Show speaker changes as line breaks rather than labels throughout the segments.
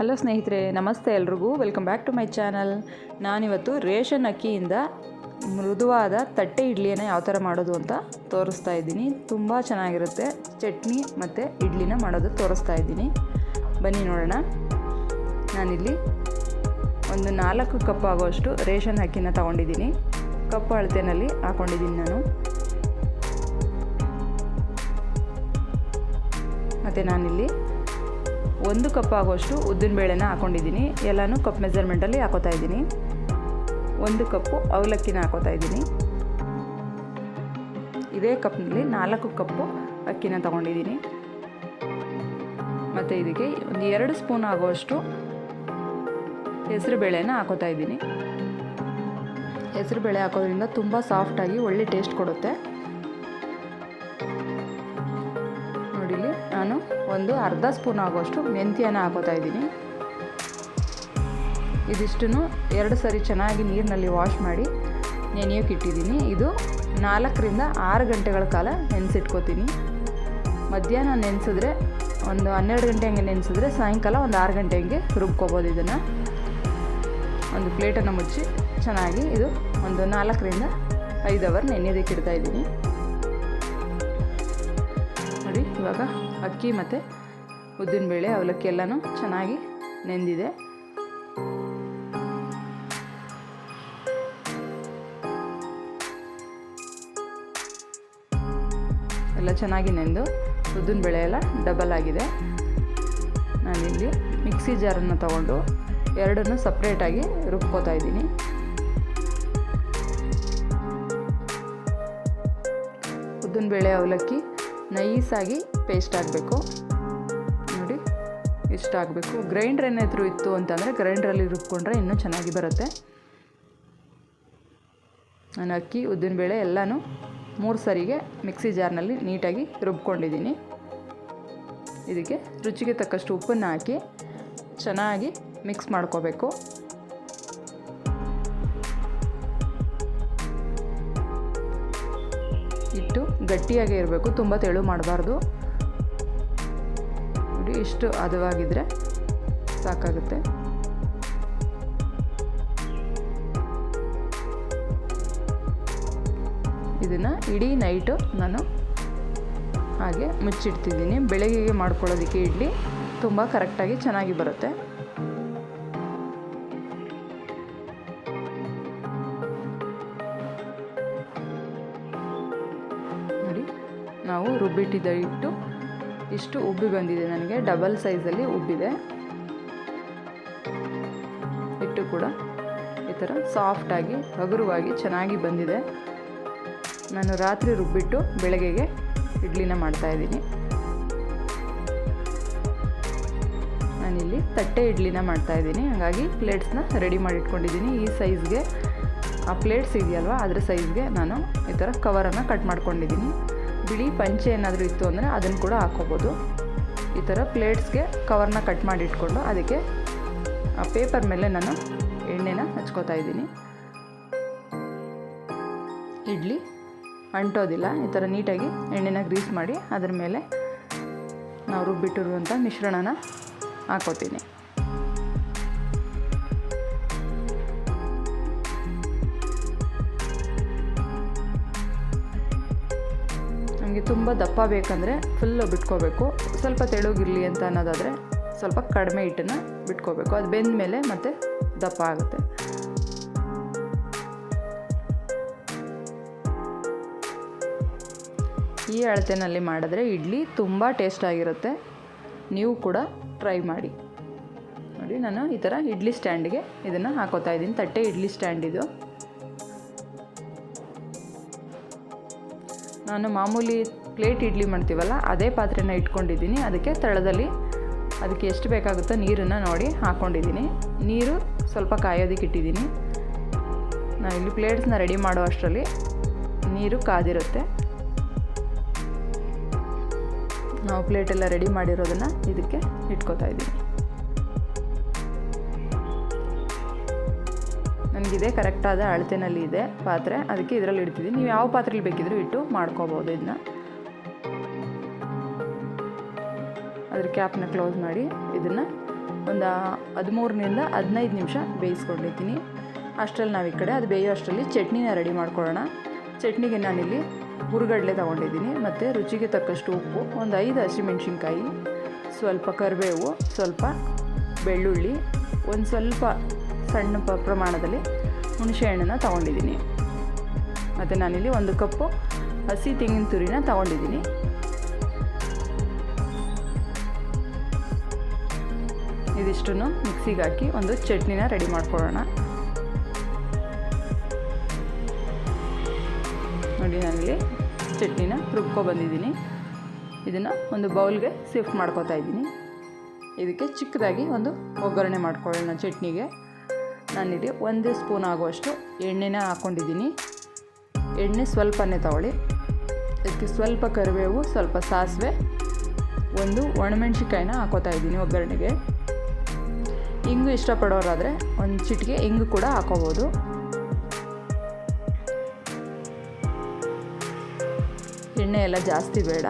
Hello ಸ್ನೇಹಿತರೆ, ನಮಸ್ತೆ ಎಲ್ರಿಗೂ. Welcome back to my channel ನಾನಿವತ್ತು ರೇಷನ್ ಅಕ್ಕಿಯಿಂದ ಮೃದುವಾದ ತಟ್ಟೆ ಇಡ್ಲಿಯನ್ನು ಯಾವ ಥರ ಮಾಡೋದು ಅಂತ ತೋರಿಸ್ತಾ ಇದ್ದೀನಿ. ತುಂಬ ಚೆನ್ನಾಗಿರುತ್ತೆ. ಚಟ್ನಿ ಮತ್ತು ಇಡ್ಲಿನ ಮಾಡೋದು ತೋರಿಸ್ತಾ ಇದ್ದೀನಿ. ಬನ್ನಿ ನೋಡೋಣ. ನಾನಿಲ್ಲಿ ಒಂದು ನಾಲ್ಕು ಕಪ್ ಆಗುವಷ್ಟು ರೇಷನ್ ಅಕ್ಕಿನ ತಗೊಂಡಿದ್ದೀನಿ. ಕಪ್ಪು ಅಳತೆನಲ್ಲಿ ಹಾಕ್ಕೊಂಡಿದ್ದೀನಿ ನಾನು. ಮತ್ತು ನಾನಿಲ್ಲಿ ಒಂದು ಕಪ್ ಆಗೋವಷ್ಟು ಉದ್ದಿನ ಬೇಳೆನ ಹಾಕೊಂಡಿದ್ದೀನಿ. ಎಲ್ಲನೂ ಕಪ್ ಮೆಜರ್ಮೆಂಟಲ್ಲಿ ಹಾಕೋತಾ ಇದ್ದೀನಿ. ಒಂದು ಕಪ್ಪು ಅವಲಕ್ಕಿನ ಹಾಕೋತಾ ಇದ್ದೀನಿ. ಇದೇ ಕಪ್ನಲ್ಲಿ ನಾಲ್ಕು ಕಪ್ಪು ಅಕ್ಕಿನ ತಗೊಂಡಿದ್ದೀನಿ. ಮತ್ತು ಇದಕ್ಕೆ ಒಂದು ಎರಡು ಸ್ಪೂನ್ ಆಗುವಷ್ಟು ಹೆಸರು ಬೇಳೆನ ಹಾಕೋತಾ ಇದ್ದೀನಿ. ಹೆಸರು ಬೇಳೆ ಹಾಕೋದ್ರಿಂದ ತುಂಬ ಸಾಫ್ಟಾಗಿ ಒಳ್ಳೆ ಟೇಸ್ಟ್ ಕೊಡುತ್ತೆ. ನೋಡಿಲಿ ನಾನು ಒಂದು ಅರ್ಧ ಸ್ಪೂನ್ ಆಗೋಷ್ಟು ಮೆಂತ್ಯನ ಹಾಕೋತಾ ಇದ್ದೀನಿ. ಇದಿಷ್ಟನ್ನು ಎರಡು ಸರಿ ಚೆನ್ನಾಗಿ ನೀರಿನಲ್ಲಿ ವಾಶ್ ಮಾಡಿ ನೆನೆಯೋಕೆ ಇಟ್ಟಿದ್ದೀನಿ. ಇದು ನಾಲ್ಕರಿಂದ ಆರು ಗಂಟೆಗಳ ಕಾಲ ನೆನೆಸಿಟ್ಕೋತೀನಿ. ಮಧ್ಯಾಹ್ನ ನೆನೆಸಿದ್ರೆ ಒಂದು ಹನ್ನೆರಡು ಗಂಟೆ ಹಂಗೆ ನೆನೆಸಿದ್ರೆ ಸಾಯಂಕಾಲ ಒಂದು ಆರು ಗಂಟೆ ಹಂಗೆ ರುಬ್ಕೋಬೋದು ಇದನ್ನು. ಒಂದು ಪ್ಲೇಟನ್ನು ಮುಚ್ಚಿ ಚೆನ್ನಾಗಿ ಇದು ಒಂದು ನಾಲ್ಕರಿಂದ ಐದು ಅವರ್ ನೆನೆಯೋದಕ್ಕೆ ಇಡ್ತಾ ಇದ್ದೀನಿ. ನೋಡಿ ಇವಾಗ ಅಕ್ಕಿ ಮತ್ತು ಉದ್ದಿನಬೇಳೆ ಅವಲಕ್ಕಿ ಎಲ್ಲನೂ ಚೆನ್ನಾಗಿ ನೆಂದಿದೆ. ಎಲ್ಲ ಚೆನ್ನಾಗಿ ನೆಂದು ಉದ್ದಿನಬೇಳೆ ಎಲ್ಲ ಡಬಲ್ ಆಗಿದೆ. ನಾನಿಲ್ಲಿ ಮಿಕ್ಸಿ ಜಾರನ್ನು ತಗೊಂಡು ಎರಡನ್ನು ಸಪ್ರೇಟಾಗಿ ರುಬ್ಕೋತಾ ಇದ್ದೀನಿ. ಉದ್ದಿನಬೇಳೆ ಅವಲಕ್ಕಿ ನೈಸಾಗಿ ಪೇಸ್ಟ್ ಆಗಬೇಕು. ನೋಡಿ, ಇಷ್ಟ ಆಗಬೇಕು. ಗ್ರೈಂಡ್ರ್ ಏನಾದರೂ ಇತ್ತು ಅಂತಂದರೆ ಗ್ರೈಂಡ್ರಲ್ಲಿ ರುಬ್ಕೊಂಡ್ರೆ ಇನ್ನೂ ಚೆನ್ನಾಗಿ ಬರುತ್ತೆ. ನಾನು ಅಕ್ಕಿ ಉದ್ದಿನಬೇಳೆ ಎಲ್ಲನೂ ಮೂರು ಸರಿಗೆ ಮಿಕ್ಸಿ ಜಾರ್ನಲ್ಲಿ ನೀಟಾಗಿ ರುಬ್ಕೊಂಡಿದ್ದೀನಿ. ಇದಕ್ಕೆ ರುಚಿಗೆ ತಕ್ಕಷ್ಟು ಉಪ್ಪನ್ನು ಹಾಕಿ ಚೆನ್ನಾಗಿ ಮಿಕ್ಸ್ ಮಾಡ್ಕೋಬೇಕು. ಇಟ್ಟು ಗಟ್ಟಿಯಾಗೇ ಇರಬೇಕು, ತುಂಬ ತೆಳು ಮಾಡಬಾರ್ದು. ನೋಡಿ, ಇಷ್ಟು ಹದವಾಗಿದ್ದರೆ ಸಾಕಾಗುತ್ತೆ. ಇದನ್ನು ಇಡೀ ನೈಟು ನಾನು ಹಾಗೆ ಮುಚ್ಚಿಡ್ತಿದ್ದೀನಿ. ಬೆಳಗ್ಗೆಗೆ ಮಾಡ್ಕೊಳ್ಳೋದಕ್ಕೆ ಇಡ್ಲಿ ತುಂಬ ಕರೆಕ್ಟಾಗಿ ಚೆನ್ನಾಗಿ ಬರುತ್ತೆ. ನಾವು ರುಬ್ಬಿಟ್ಟಿದ್ದ ಹಿಟ್ಟು, ಇಷ್ಟು ಉಬ್ಬಿ ಬಂದಿದೆ ನನಗೆ. ಡಬಲ್ ಸೈಜಲ್ಲಿ ಉಬ್ಬಿದೆ. ಹಿಟ್ಟು ಕೂಡ ಈ ಥರ ಸಾಫ್ಟಾಗಿ ಹಗುರವಾಗಿ ಚೆನ್ನಾಗಿ ಬಂದಿದೆ. ನಾನು ರಾತ್ರಿ ರುಬ್ಬಿಟ್ಟು ಬೆಳಗ್ಗೆಗೆ ಇಡ್ಲಿನ ಮಾಡ್ತಾಯಿದ್ದೀನಿ ನಾನಿಲ್ಲಿ ತಟ್ಟೆ ಇಡ್ಲಿನ ಮಾಡ್ತಾಯಿದ್ದೀನಿ ಹಾಗಾಗಿ ಪ್ಲೇಟ್ಸ್ನ ರೆಡಿ ಮಾಡಿ ಇಟ್ಕೊಂಡಿದ್ದೀನಿ ಈ ಸೈಜ್ಗೆ ಆ ಪ್ಲೇಟ್ಸ್ ಇದೆಯಲ್ವ, ಅದರ ಸೈಜ್ಗೆ ನಾನು ಈ ಥರ ಕವರನ್ನು ಕಟ್ ಮಾಡ್ಕೊಂಡಿದ್ದೀನಿ. ಬಿಳಿ ಪಂಚೆ ಏನಾದರೂ ಇತ್ತು ಅಂದರೆ ಅದನ್ನು ಕೂಡ ಹಾಕ್ಕೋಬೋದು ಈ ಥರ ಪ್ಲೇಟ್ಸ್ಗೆ ಕವರ್ನ ಕಟ್ ಮಾಡಿ ಇಟ್ಕೊಂಡು ಅದಕ್ಕೆ ಪೇಪರ್ ಮೇಲೆ ನಾನು ಎಣ್ಣೆನ ಹಚ್ಕೋತಾ ಇದ್ದೀನಿ. ಇಡ್ಲಿ ಅಂಟೋದಿಲ್ಲ, ಈ ಥರ ನೀಟಾಗಿ ಎಣ್ಣೆನ ಗ್ರೀಸ್ ಮಾಡಿ ಅದ್ರ ಮೇಲೆ ನಾವು ರುಬ್ಬಿಟ್ಟಿರುವಂಥ ಮಿಶ್ರಣನ ಹಾಕೋತೀನಿ. ನಮಗೆ ತುಂಬ ದಪ್ಪ ಬೇಕಂದರೆ ಫುಲ್ಲು ಬಿಟ್ಕೋಬೇಕು. ಸ್ವಲ್ಪ ತೆಳುಗಿರಲಿ ಅಂತ ಅನ್ನೋದಾದರೆ ಸ್ವಲ್ಪ ಕಡಿಮೆ ಹಿಟ್ಟನ್ನು ಬಿಟ್ಕೋಬೇಕು. ಅದು ಬೆಂದ ಮೇಲೆ ಮತ್ತೆ ದಪ್ಪ ಆಗುತ್ತೆ. ಈ ಅಳತೆನಲ್ಲಿ ಮಾಡಿದ್ರೆ ಇಡ್ಲಿ ತುಂಬ ಟೇಸ್ಟಾಗಿರುತ್ತೆ ನೀವು ಕೂಡ ಟ್ರೈ ಮಾಡಿ. ನೋಡಿ, ನಾನು ಈ ಥರ ಇಡ್ಲಿ ಸ್ಟ್ಯಾಂಡಿಗೆ ಇದನ್ನು ಹಾಕೋತಾ ಇದ್ದೀನಿ. ತಟ್ಟೆ ಇಡ್ಲಿ ಸ್ಟ್ಯಾಂಡ್ ಇದು. ನಾನು ಮಾಮೂಲಿ ಪ್ಲೇಟ್ ಇಡ್ಲಿ ಮಾಡ್ತೀವಲ್ಲ, ಅದೇ ಪಾತ್ರೆನ ಇಟ್ಕೊಂಡಿದ್ದೀನಿ. ಅದಕ್ಕೆ ತಳದಲ್ಲಿ ಅದಕ್ಕೆ ಎಷ್ಟು ಬೇಕಾಗುತ್ತೋ ನೀರನ್ನು ನೋಡಿ ಹಾಕ್ಕೊಂಡಿದ್ದೀನಿ ನೀರು ಸ್ವಲ್ಪ ಕಾಯೋದಕ್ಕೆ ಇಟ್ಟಿದ್ದೀನಿ. ನಾವಿಲ್ಲಿ ಪ್ಲೇಟ್ಸ್ನ ರೆಡಿ ಮಾಡೋ ಅಷ್ಟರಲ್ಲಿ ನೀರು ಕಾದಿರುತ್ತೆ. ನಾವು ಪ್ಲೇಟೆಲ್ಲ ರೆಡಿ ಮಾಡಿರೋದನ್ನು ಇದಕ್ಕೆ ಇಟ್ಕೋತಾ ಇದ್ದೀನಿ. ನನಗಿದೆ ಕರೆಕ್ಟಾದ ಅಳತೆನಲ್ಲಿ ಇದೆ ಪಾತ್ರೆ. ಅದಕ್ಕೆ ಇದರಲ್ಲಿ ಇಡ್ತಿದ್ದೀನಿ ನೀವು ಯಾವ ಪಾತ್ರೆಲಿ ಬೇಕಿದ್ರೂ ಇಟ್ಟು ಮಾಡ್ಕೋಬೋದು ಇದನ್ನ ಅದ್ರ ಕ್ಯಾಪ್ನ ಕ್ಲೋಸ್ ಮಾಡಿ ಇದನ್ನು ಒಂದು ಹದಿಮೂರರಿಂದ ಹದಿನೈದು ನಿಮಿಷ ಬೇಯಿಸ್ಕೊಂಡಿರ್ತೀನಿ. ಅಷ್ಟರಲ್ಲಿ ನಾವು ಈ ಕಡೆ ಅದು ಬೇಯೋ ಅಷ್ಟರಲ್ಲಿ ಚಟ್ನಿನ ರೆಡಿ ಮಾಡ್ಕೊಳ್ಳೋಣ. ಚಟ್ನಿಗೆ ನಾನಿಲ್ಲಿ ಹುರುಗಡ್ಲೆ ತೊಗೊಂಡಿದ್ದೀನಿ ಮತ್ತು ರುಚಿಗೆ ತಕ್ಕಷ್ಟು ಉಪ್ಪು, ಒಂದು ಐದು ಹಸಿಮೆಣ್ಸಿನ್ಕಾಯಿ, ಸ್ವಲ್ಪ ಕರಿಬೇವು, ಸ್ವಲ್ಪ ಬೆಳ್ಳುಳ್ಳಿ, ಒಂದು ಸ್ವಲ್ಪ ಸಣ್ಣ ಪ ಪ್ರಮಾಣದಲ್ಲಿ ಹುಣಸೆ ಹಣ್ಣನ್ನು ತೊಗೊಂಡಿದ್ದೀನಿ. ಮತ್ತು ನಾನಿಲ್ಲಿ ಒಂದು ಕಪ್ಪು ಹಸಿ ತೆಂಗಿನ ತುರಿನ ತೊಗೊಂಡಿದ್ದೀನಿ. ಇದಿಷ್ಟನ್ನು ಮಿಕ್ಸಿಗೆ ಹಾಕಿ ಒಂದು ಚಟ್ನಿನ ರೆಡಿ ಮಾಡ್ಕೊಳ್ಳೋಣ. ನೋಡಿ, ನಾನಿಲ್ಲಿ ಚಟ್ನಿನ ರುಬ್ಕೊ ಬಂದಿದ್ದೀನಿ. ಇದನ್ನು ಒಂದು ಬೌಲ್ಗೆ ಶಿಫ್ಟ್ ಮಾಡ್ಕೊತಾ ಇದ್ದೀನಿ. ಇದಕ್ಕೆ ಚಿಕ್ಕದಾಗಿ ಒಂದು ಒಗ್ಗರಣೆ ಮಾಡ್ಕೊಳ್ಳೋಣ ಚಟ್ನಿಗೆ. ನಾನಿಲ್ಲಿ ಒಂದು ಸ್ಪೂನ್ ಆಗುವಷ್ಟು ಎಣ್ಣೆನ ಹಾಕ್ಕೊಂಡಿದ್ದೀನಿ ಎಣ್ಣೆ ಸ್ವಲ್ಪನೇ ತಗೊಳ್ಳಿ. ಇದಕ್ಕೆ ಸ್ವಲ್ಪ ಕರಿಬೇವು, ಸ್ವಲ್ಪ ಸಾಸಿವೆ, ಒಂದು ಒಣಮೆಣ್ಸಿಕಾಯಿನ ಹಾಕೋತಾ ಇದ್ದೀನಿ ಒಗ್ಗರಣೆಗೆ. ಇಂಗು ಇಷ್ಟಪಡೋರಾದರೆ ಒಂದು ಚಿಟಿಕೆ ಇಂಗು ಕೂಡ ಹಾಕೋಬೋದು. ಎಣ್ಣೆ ಎಲ್ಲ ಜಾಸ್ತಿ ಬೇಡ.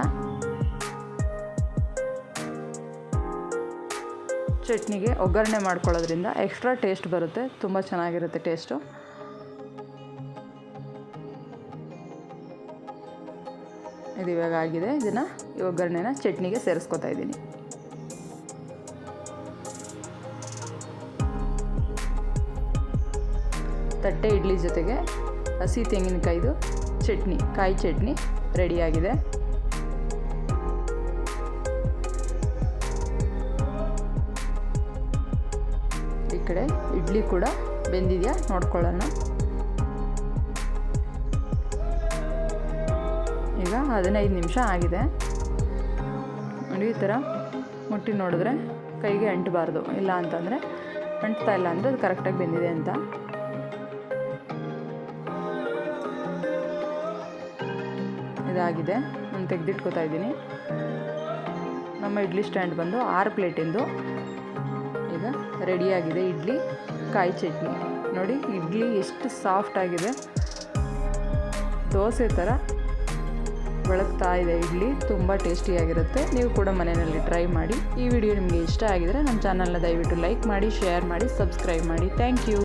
ಚಟ್ನಿಗೆ ಒಗ್ಗರಣೆ ಮಾಡ್ಕೊಳ್ಳೋದ್ರಿಂದ ಎಕ್ಸ್ಟ್ರಾ ಟೇಸ್ಟ್ ಬರುತ್ತೆ. ತುಂಬ ಚೆನ್ನಾಗಿರುತ್ತೆ ಟೇಸ್ಟು ಇದು ಇವಾಗ ಆಗಿದೆ. ಇದನ್ನು ಈ ಒಗ್ಗರಣೆನ ಚಟ್ನಿಗೆ ಸೇರಿಸ್ಕೊತಾ ಇದ್ದೀನಿ. ತಟ್ಟೆ ಇಡ್ಲಿ ಜೊತೆಗೆ ಹಸಿ ತೆಂಗಿನಕಾಯಿದು ಚಟ್ನಿ, ಕಾಯಿ ಚಟ್ನಿ ರೆಡಿಯಾಗಿದೆ ಕಡೆ ಇಡ್ಲಿ ಕೂಡ ಬೆಂದಿದೆಯಾ? ನೋಡ್ಕೊಳ್ಳೋಣ. ಈಗ ಹದಿನೈದು ನಿಮಿಷ ಆಗಿದೆ. ನೋಡಿ, ಈ ಥರ ಮುಟ್ಟಿ ನೋಡಿದ್ರೆ ಕೈಗೆ ಅಂಟಬಾರ್ದು. ಇಲ್ಲ ಅಂತಂದರೆ ಅಂಟ್ತಾ ಇಲ್ಲ ಅಂದರೆ ಅದು ಕರೆಕ್ಟಾಗಿ ಬೆಂದಿದೆ ಅಂತ. ಇದಾಗಿದೆ. ನಾನು ತೆಗೆದಿಟ್ಕೋತಾ ಇದ್ದೀನಿ. ನಮ್ಮ ಇಡ್ಲಿ ಸ್ಟ್ಯಾಂಡ್ ಬಂದು ಆರು ಪ್ಲೇಟಿಂದು ರೆಡಿಯಾಗಿದೆ. ಇಡ್ಲಿ, ಕಾಯಿ ಚಟ್ನಿ. ನೋಡಿ, ಇಡ್ಲಿ ಎಷ್ಟು ಸಾಫ್ಟ್ ಆಗಿದೆ. ದೋಸೆ ಥರ ಬೆಳಗ್ತಾ ಇದೆ ಇಡ್ಲಿ. ತುಂಬ ಟೇಸ್ಟಿಯಾಗಿರುತ್ತೆ ನೀವು ಕೂಡ ಮನೆಯಲ್ಲಿ ಟ್ರೈ ಮಾಡಿ. ಈ ವಿಡಿಯೋ ನಿಮಗೆ ಇಷ್ಟ ಆಗಿದರೆ ನಮ್ಮ ಚಾನಲ್ನ ದಯವಿಟ್ಟು ಲೈಕ್ ಮಾಡಿ, ಶೇರ್ ಮಾಡಿ, ಸಬ್ಸ್ಕ್ರೈಬ್ ಮಾಡಿ. Thank you.